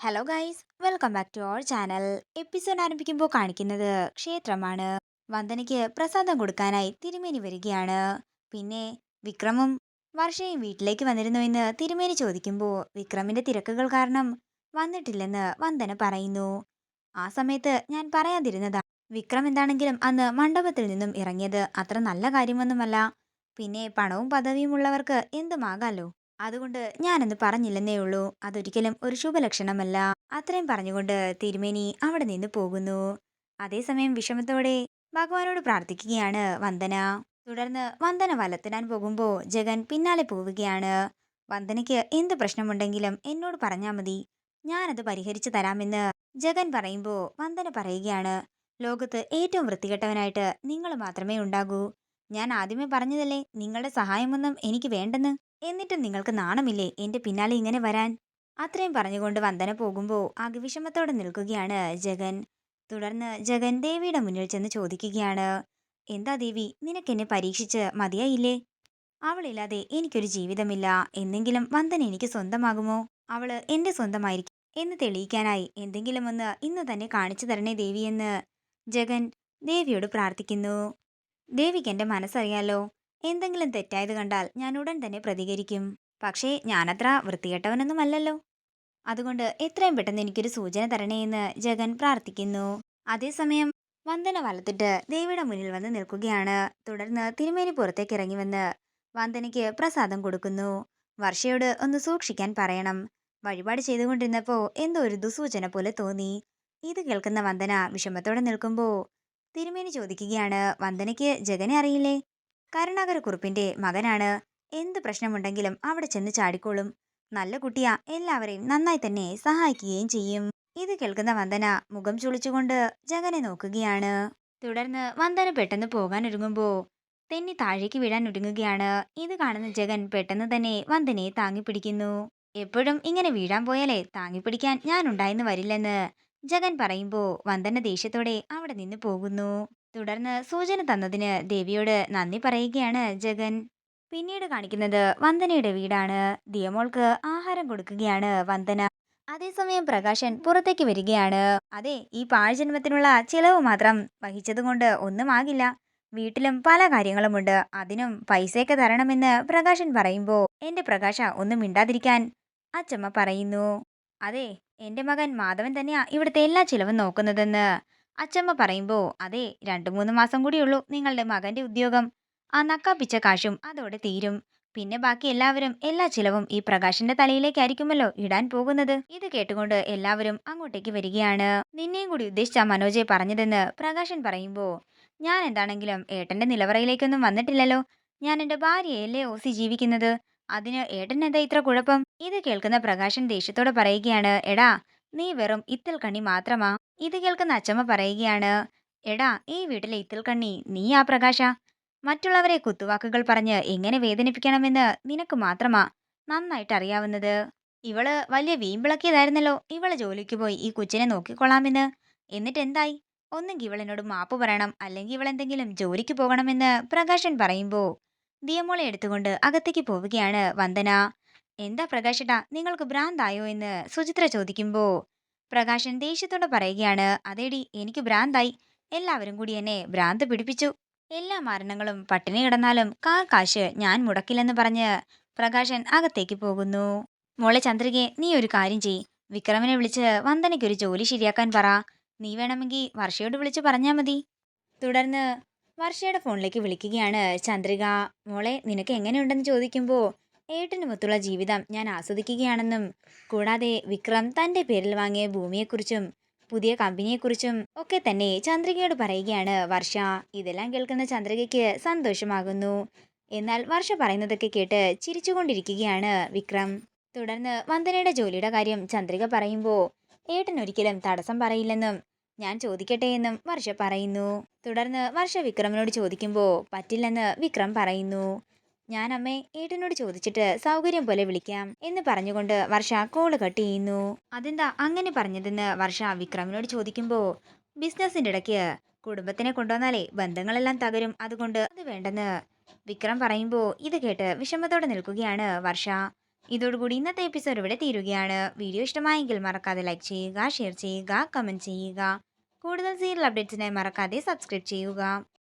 Hello guys welcome back to our channel episode ആരംഭിക്കുമ്പോൾ കാണിക്കുന്നത് ക്ഷേത്രമാണ്. വന്ദനയ്ക്ക് പ്രസാദം കൊടുക്കാനായി തിരുമേനി വരികയാണ്. പിന്നെ വിക്രമും വർഷയും വീട്ടിലേക്ക് വന്നിരുന്നു എന്ന് തിരുമേനി ചോദിക്കുമ്പോൾ വിക്രമിന്റെ തിരക്കുകൾ കാരണം വന്നിട്ടില്ലെന്ന് വന്ദന പറയുന്നു. ആ സമയത്ത് ഞാൻ പറയാതിരുന്നതാ വിക്രം എന്താണെങ്കിലും അന്ന് മണ്ഡപത്തിൽ നിന്നും ഇറങ്ങിയത് അത്ര നല്ല കാര്യമൊന്നുമല്ല. പിന്നെ പണവും പദവിയും ഉള്ളവർക്ക് എന്തുമാകാലോ? അതുകൊണ്ട് ഞാനൊന്ന് പറഞ്ഞില്ലെന്നേ ഉള്ളൂ. അതൊരിക്കലും ഒരു ശുഭലക്ഷണമല്ല. അത്രയും പറഞ്ഞുകൊണ്ട് തിരുമേനി അവിടെ നിന്ന് പോകുന്നു. അതേസമയം വിഷമത്തോടെ ഭഗവാനോട് പ്രാർത്ഥിക്കുകയാണ് വന്ദന. തുടർന്ന് വന്ദന വലത്തിടാൻ പോകുമ്പോൾ ജഗൻ പിന്നാലെ പോവുകയാണ്. വന്ദനയ്ക്ക് എന്ത് പ്രശ്നമുണ്ടെങ്കിലും എന്നോട് പറഞ്ഞാൽ മതി. ഞാനത് പരിഹരിച്ചു തരാമെന്ന് ജഗൻ പറയുമ്പോൾ വന്ദന പറയുകയാണ്. ലോകത്ത് ഏറ്റവും വൃത്തികെട്ടവനായിട്ട് നിങ്ങൾ മാത്രമേ ഉണ്ടാകൂ. ഞാൻ ആദ്യമേ പറഞ്ഞതല്ലേ നിങ്ങളുടെ സഹായമൊന്നും എനിക്ക് വേണ്ടെന്ന്? എന്നിട്ടും നിങ്ങൾക്ക് നാണമില്ലേ എന്റെ പിന്നാലെ ഇങ്ങനെ വരാൻ? അത്രയും പറഞ്ഞുകൊണ്ട് വന്ദന പോകുമ്പോൾ ആകെ വിഷമത്തോടെ നിൽക്കുകയാണ് ജഗൻ. തുടർന്ന് ജഗൻ ദേവിയുടെ മുന്നിൽ ചെന്ന് ചോദിക്കുകയാണ് എന്താ ദേവി നിനക്കെന്നെ പരീക്ഷിച്ച് മതിയായില്ലേ? അവളില്ലാതെ എനിക്കൊരു ജീവിതമില്ല. എന്നെങ്കിലും വന്ദന എനിക്ക് സ്വന്തമാകുമോ? അവൾ എന്റെ സ്വന്തമായിരിക്കും. എന്ന് തെളിയിക്കാനായി എന്തെങ്കിലും ഒന്ന് ഇന്ന് തന്നെ കാണിച്ചു തരണേ ദേവിയെന്ന് ജഗൻ ദേവിയോട് പ്രാർത്ഥിക്കുന്നു. ദേവിക്ക് എന്റെ മനസ്സറിയാലോ? എന്തെങ്കിലും തെറ്റായത് കണ്ടാൽ ഞാൻ ഉടൻ തന്നെ പ്രതികരിക്കും. പക്ഷേ ഞാനത്ര വൃത്തികെട്ടവനൊന്നുമല്ലല്ലോ. അതുകൊണ്ട് എത്രയും പെട്ടെന്ന് എനിക്കൊരു സൂചന തരണേ എന്ന് ജഗൻ പ്രാർത്ഥിക്കുന്നു. അതേസമയം വന്ദന വലത്തിട്ട് ദേവിയുടെ മുന്നിൽ വന്ന് നിൽക്കുകയാണ്. തുടർന്ന് തിരുമേനി പുറത്തേക്ക് ഇറങ്ങി വന്ന് വന്ദനയ്ക്ക് പ്രസാദം കൊടുക്കുന്നു. വർഷയോട് ഒന്ന് സൂക്ഷിക്കാൻ പറയണം. വഴിപാട് ചെയ്തുകൊണ്ടിരുന്നപ്പോൾ എന്തോ ഒരു ദുസൂചന പോലെ തോന്നി. ഇത് കേൾക്കുന്ന വന്ദന വിഷമത്തോടെ നിൽക്കുമ്പോൾ തിരുമേനി ചോദിക്കുകയാണ് വന്ദനയ്ക്ക് ജഗനെ അറിയില്ലേ? കരുണാകരക്കുറുപ്പിന്റെ മകനാണ്. എന്ത് പ്രശ്നമുണ്ടെങ്കിലും അവിടെ ചെന്ന് ചാടിക്കോളും. നല്ല കുട്ടിയാ. എല്ലാവരെയും നന്നായി തന്നെ സഹായിക്കുകയും ചെയ്യും. ഇത് കേൾക്കുന്ന വന്ദന മുഖം ചുളിച്ചുകൊണ്ട് ജഗനെ നോക്കുകയാണ്. തുടർന്ന് വന്ദന പെട്ടെന്ന് പോകാൻ ഒരുങ്ങുമ്പോ തെന്നി താഴേക്ക് വീഴാൻ ഒരുങ്ങുകയാണ്. ഇത് കാണുന്ന ജഗൻ പെട്ടെന്ന് തന്നെ വന്ദനയെ താങ്ങിപ്പിടിക്കുന്നു എപ്പോഴും ഇങ്ങനെ വീഴാൻ പോയാലേ താങ്ങിപ്പിടിക്കാൻ ഞാൻ ഉണ്ടായെന്ന് വരില്ലെന്ന് ജഗൻ പറയുമ്പോൾ വന്ദന ദേഷ്യത്തോടെ അവിടെ നിന്ന് പോകുന്നു. തുടർന്ന് സൂചന തന്നതിന് ദേവിയോട് നന്ദി പറയുകയാണ് ജഗൻ. പിന്നീട് കാണിക്കുന്നത് വന്ദനയുടെ വീടാണ്. ദിയമോൾക്ക് ആഹാരം കൊടുക്കുകയാണ് വന്ദന. അതേസമയം പ്രകാശൻ പുറത്തേക്ക് വരികയാണ്. അതെ ഈ പാഴ്ജന്മത്തിനുള്ള ചിലവ് മാത്രം വഹിച്ചതുകൊണ്ട് ഒന്നും ആകില്ല. വീട്ടിലും പല കാര്യങ്ങളുമുണ്ട്. അതിനും പൈസയൊക്കെ തരണമെന്ന് പ്രകാശൻ പറയുമ്പോൾ എന്റെ പ്രകാശ ഒന്നും മിണ്ടാതിരിക്കാൻ അച്ചമ്മ പറയുന്നു. അതെ എന്റെ മകൻ മാധവൻ തന്നെയാ ഇവിടുത്തെ എല്ലാ ചിലവും നോക്കുന്നതെന്ന് അച്ചമ്മ പറയുമ്പോ അതെ രണ്ടു മൂന്ന് മാസം കൂടിയുള്ളൂ നിങ്ങളുടെ മകന്റെ ഉദ്യോഗം. ആ നക്കാപ്പിച്ച കാശും അതോടെ തീരും. പിന്നെ ബാക്കി എല്ലാവരും എല്ലാ ചിലവും ഈ പ്രകാശിന്റെ തലയിലേക്കായിരിക്കുമല്ലോ ഇടാൻ പോകുന്നത്. ഇത് കേട്ടുകൊണ്ട് എല്ലാവരും അങ്ങോട്ടേക്ക് വരികയാണ്. നിന്നെയും കൂടി ഉദ്ദേശിച്ച മനോജയെ പറഞ്ഞതെന്ന് പ്രകാശൻ പറയുമ്പോ ഞാൻ എന്താണെങ്കിലും ഏട്ടന്റെ നിലവറയിലേക്കൊന്നും വന്നിട്ടില്ലല്ലോ. ഞാൻ എന്റെ ഭാര്യയല്ലേ ഓസി ജീവിക്കുന്നത്? അതിന് ഏട്ടൻ എന്താ ഇത്ര കുഴപ്പം? ഇത് കേൾക്കുന്ന പ്രകാശൻ ദേഷ്യത്തോടെ പറയുകയാണ് എടാ നീ വെറും ഇത്തൽ കണി മാത്രമാ. ഇത് കേൾക്കുന്ന അച്ചമ്മ പറയുകയാണ് എടാ ഈ വീട്ടിലെ ഇത്തിൽ കണ്ണി നീ ആ പ്രകാശ? മറ്റുള്ളവരെ കുത്തുവാക്കുകൾ പറഞ്ഞ് എങ്ങനെ വേദനിപ്പിക്കണമെന്ന് നിനക്ക് മാത്രമാ നന്നായിട്ട് അറിയാവുന്നത്? ഇവൾ വലിയ വീമ്പിളക്കിയതായിരുന്നല്ലോ ഇവൾ ജോലിക്ക് പോയി ഈ കൊച്ചിനെ നോക്കിക്കൊള്ളാമെന്ന്. എന്നിട്ട് എന്തായി? ഒന്നെങ്കിൽ ഇവളെന്നോട് മാപ്പ് പറയണം അല്ലെങ്കിൽ ഇവളെന്തെങ്കിലും ജോലിക്ക് പോകണമെന്ന് പ്രകാശൻ പറയുമ്പോൾ ദിയമോളെ എടുത്തുകൊണ്ട് അകത്തേക്ക് പോവുകയാണ് വന്ദന. എന്താ പ്രകാശേട്ടാ നിങ്ങൾക്ക് ഭ്രാന്തായോ എന്ന് സുചിത്ര ചോദിക്കുമ്പോ പ്രകാശൻ ദേഷ്യത്തോടെ പറയുകയാണ് അതേടി എനിക്ക് ഭ്രാന്തായി. എല്ലാവരും കൂടി എന്നെ ഭ്രാന്ത് പിടിപ്പിച്ചു. എല്ലാ മരണങ്ങളും പട്ടിണി കിടന്നാലും കാ കാശ് ഞാൻ മുടക്കില്ലെന്ന് പറഞ്ഞ് പ്രകാശൻ അകത്തേക്ക് പോകുന്നു. മോളെ ചന്ദ്രികെ നീ ഒരു കാര്യം ചെയ് വിക്രമിനെ വിളിച്ച് വന്ദനയ്ക്ക് ഒരു ജോലി ശരിയാക്കാൻ പറ. നീ വേണമെങ്കിൽ വർഷയോട് വിളിച്ച് പറഞ്ഞാൽ മതി തുടർന്ന് വർഷയുടെ ഫോണിലേക്ക് വിളിക്കുകയാണ് ചന്ദ്രിക. മോളെ നിനക്ക് എങ്ങനെയുണ്ടെന്ന് ചോദിക്കുമ്പോൾ ഏട്ടനുമൊത്തുള്ള ജീവിതം ഞാൻ ആസ്വദിക്കുകയാണെന്നും കൂടാതെ വിക്രം തന്റെ പേരിൽ വാങ്ങിയ ഭൂമിയെക്കുറിച്ചും പുതിയ കമ്പനിയെക്കുറിച്ചും ഒക്കെ തന്നെ ചന്ദ്രികയോട് പറയുകയാണ്. വർഷ ഇതെല്ലാം കേൾക്കുന്ന ചന്ദ്രികയ്ക്ക് സന്തോഷമാകുന്നു. എന്നാൽ വർഷ പറയുന്നതൊക്കെ കേട്ട് ചിരിച്ചുകൊണ്ടിരിക്കുകയാണ് വിക്രം. തുടർന്ന് വന്ദനയുടെ ജോലിയുടെ കാര്യം ചന്ദ്രിക പറയുമ്പോൾ ഏട്ടൻ ഒരിക്കലും തടസ്സം പറയില്ലെന്നും ഞാൻ ചോദിക്കട്ടെ എന്നും വർഷ പറയുന്നു. തുടർന്ന് വർഷ വിക്രമിനോട് ചോദിക്കുമ്പോൾ പറ്റില്ലെന്ന് വിക്രം പറയുന്നു. ഞാൻ അമ്മേ ഏട്ടനോട് ചോദിച്ചിട്ട് സൗകര്യം പോലെ വിളിക്കാം എന്ന് പറഞ്ഞുകൊണ്ട് വർഷ കോൾ കട്ട് ചെയ്യുന്നു. അതെന്താ അങ്ങനെ പറഞ്ഞതെന്ന് വർഷ വിക്രമിനോട് ചോദിക്കുമ്പോൾ ബിസിനസിന്റെ ഇടയ്ക്ക് കുടുംബത്തിനെ കൊണ്ടുവന്നാലേ ബന്ധങ്ങളെല്ലാം തകരും. അതുകൊണ്ട് അത് വേണ്ടെന്ന് വിക്രം പറയുമ്പോൾ ഇത് കേട്ട് വിഷമത്തോടെ നിൽക്കുകയാണ് വർഷ. ഇതോടുകൂടി ഇന്നത്തെ എപ്പിസോഡ് ഇവിടെ തീരുകയാണ്. വീഡിയോ ഇഷ്ടമായെങ്കിൽ മറക്കാതെ ലൈക്ക് ചെയ്യുക ഷെയർ ചെയ്യുക കമന്റ് ചെയ്യുക. കൂടുതൽ സീരിയൽ അപ്ഡേറ്റ്സിനായി മറക്കാതെ സബ്സ്ക്രൈബ് ചെയ്യുക.